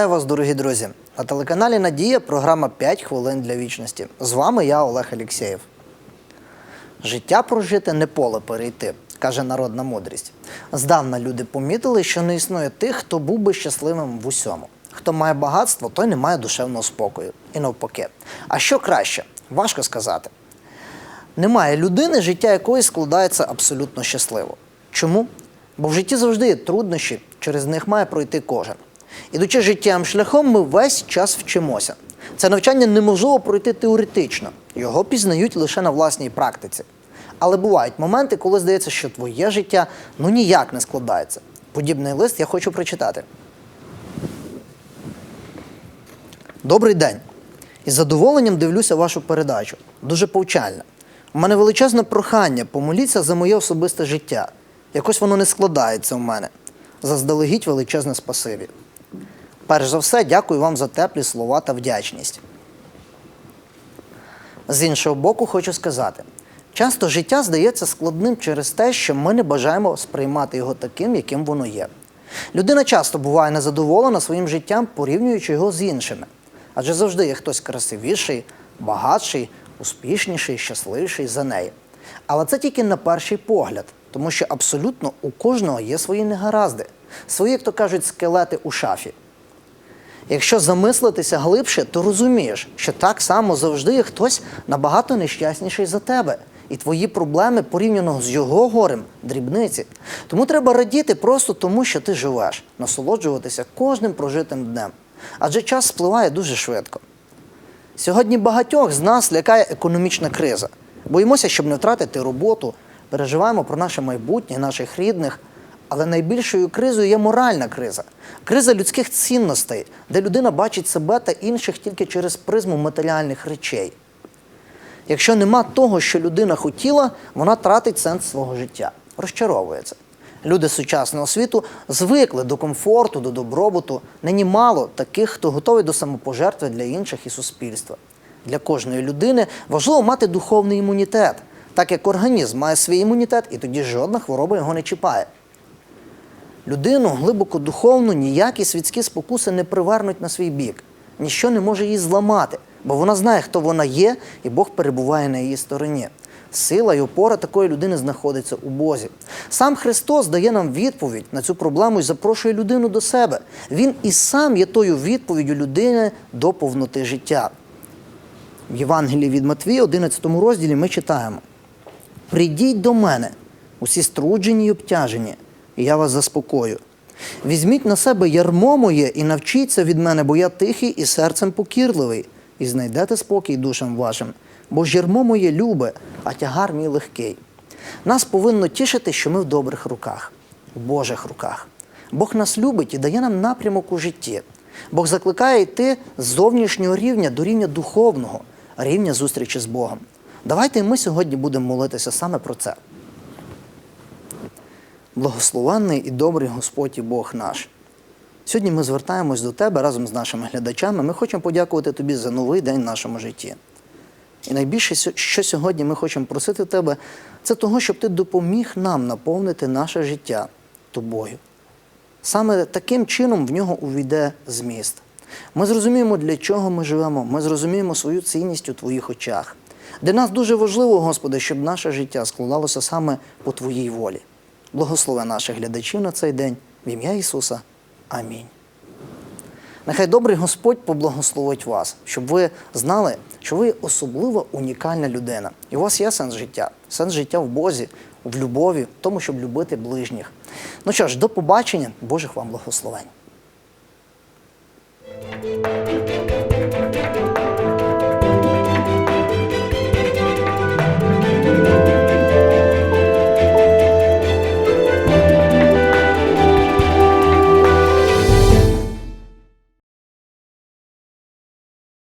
Вітаю вас, дорогі друзі! На телеканалі Надія програма «5 хвилин для вічності. З вами я, Олег Алєксєєв. Життя прожити не поле перейти, каже народна мудрість. Здавна люди помітили, що не існує тих, хто був би щасливим в усьому. Хто має багатство, той не має душевного спокою. І навпаки. А що краще? Важко сказати. Немає людини, життя якої складається абсолютно щасливо. Чому? Бо в житті завжди є труднощі, через них має пройти кожен. Ідучи життям шляхом, ми весь час вчимося. Це навчання неможливо пройти теоретично, його пізнають лише на власній практиці. Але бувають моменти, коли здається, що твоє життя ну ніяк не складається. Подібний лист я хочу прочитати. Добрий день. Із задоволенням дивлюся вашу передачу. Дуже повчальна. У мене величезне прохання, помоліться за моє особисте життя. Якось воно не складається у мене. Заздалегідь величезне спасибі. Перш за все, дякую вам за теплі слова та вдячність. З іншого боку, хочу сказати: часто життя здається складним через те, що ми не бажаємо сприймати його таким, яким воно є. Людина часто буває незадоволена своїм життям, порівнюючи його з іншими. Адже завжди є хтось красивіший, багатший, успішніший, щасливіший за неї. Але це тільки на перший погляд, тому що абсолютно у кожного є свої негаразди, свої, як то кажуть, скелети у шафі. Якщо замислитися глибше, то розумієш, що так само завжди є хтось набагато нещасніший за тебе. І твої проблеми порівняно з його горем дрібниці. Тому треба радіти просто тому, що ти живеш, насолоджуватися кожним прожитим днем. Адже час спливає дуже швидко. Сьогодні багатьох з нас лякає економічна криза. Боїмося, щоб не втратити роботу, переживаємо про наше майбутнє, наших рідних. Але найбільшою кризою є моральна криза, криза людських цінностей, де людина бачить себе та інших тільки через призму матеріальних речей. Якщо нема того, що людина хотіла, вона тратить сенс свого життя, розчаровується. Люди сучасного світу звикли до комфорту, до добробуту. Нині мало таких, хто готовий до самопожертви для інших і суспільства. Для кожної людини важливо мати духовний імунітет, так як організм має свій імунітет, і тоді жодна хвороба його не чіпає. Людину глибоко духовну ніякі світські спокуси не привернуть на свій бік. Ніщо не може її зламати, бо вона знає, хто вона є, і Бог перебуває на її стороні. Сила і опора такої людини знаходиться у Бозі. Сам Христос дає нам відповідь на цю проблему і запрошує людину до себе. Він і сам є тою відповіддю людини до повноти життя. В Євангелії від Матвія, 11 розділі, ми читаємо: Прийдіть до мене, усі струджені й обтяжені, і я вас заспокою. Візьміть на себе ярмо моє і навчіться від мене, бо я тихий і серцем покірливий, і знайдете спокій душам вашим, бо ж ярмо моє любе, а тягар мій легкий. Нас повинно тішити, що ми в добрих руках, в Божих руках. Бог нас любить і дає нам напрямок у житті. Бог закликає йти з зовнішнього рівня до рівня духовного, рівня зустрічі з Богом. Давайте ми сьогодні будемо молитися саме про це. Благословенний і добрий Господь і Бог наш. Сьогодні ми звертаємось до Тебе разом з нашими глядачами. Ми хочемо подякувати Тобі за новий день в нашому житті. І найбільше, що сьогодні ми хочемо просити Тебе, це того, щоб Ти допоміг нам наповнити наше життя тобою. Саме таким чином в нього увійде зміст. Ми зрозуміємо, для чого ми живемо, ми зрозуміємо свою цінність у Твоїх очах. Для нас дуже важливо, Господи, щоб наше життя складалося саме по Твоїй волі. Благослови наших глядачів на цей день в ім'я Ісуса. Амінь. Нехай добрий Господь поблагословить вас, щоб ви знали, що ви особлива унікальна людина. І у вас є сенс життя, сенс життя в Бозі, в любові, в тому, щоб любити ближніх. Ну що ж, до побачення, Божих вам благословень.